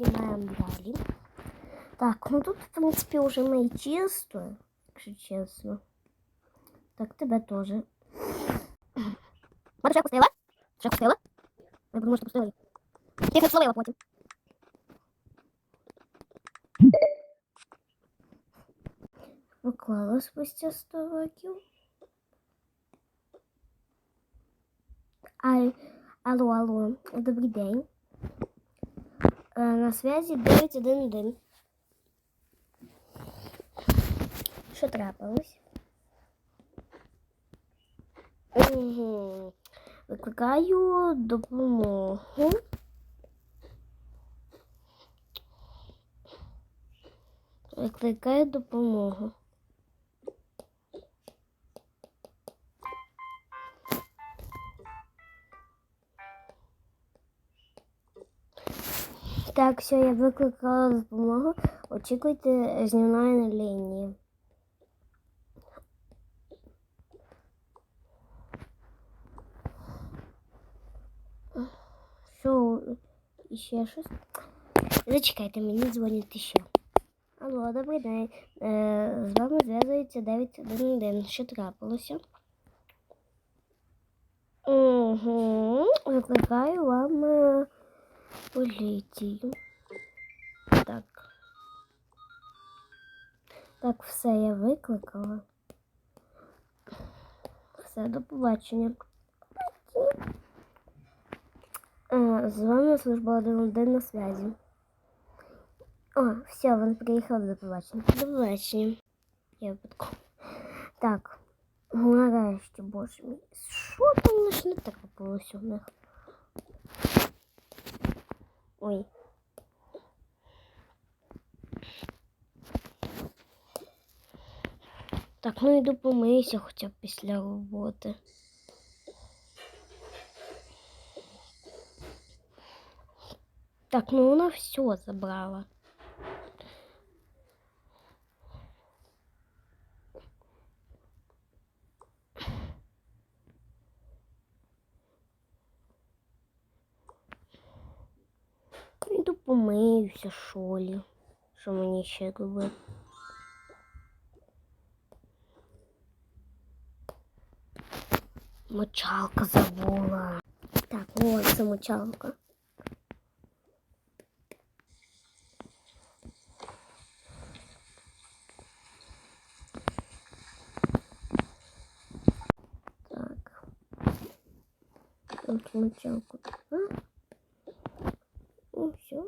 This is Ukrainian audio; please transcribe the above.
знімаємо далі. Так, ну тут, в принципі, вже ми чисто, якщо чесно. Так, тебе теж. Мати, ще пустила? Ще пустила? Я думаю, що пустила. Я не словила потім. Поклала спустя 100 років. Ай, алло, алло, добрий день. Е, На связі 911. Що трапилось? Угу. Викликаю допомогу. Викликаю допомогу. Так, все, я викликала допомогу. Очікуйте знімної лінії. Що, ще щось? Зачекайте, мені дзвонять ще. Алло, добрий день. З вами зв'язується 911. Що трапилося? Угу. Викликаю вам е, поліцію. Так. Так, все я викликала. Все, до побачення. Е, З вами служба 1 на связі. О, все, він приїхав до побачення. До побачення. Я випадково. Так. Нарешті, боже мій. Що там лише не трапилось у них? Ой. Так, ну іду помийся хоча б після роботи. Так, ну вона все забрала. Іду помиюся, шолі. Що мені ще робити? Мочалка забула. Так, ось це мочалка. Так. Тут мочалку. А? Все.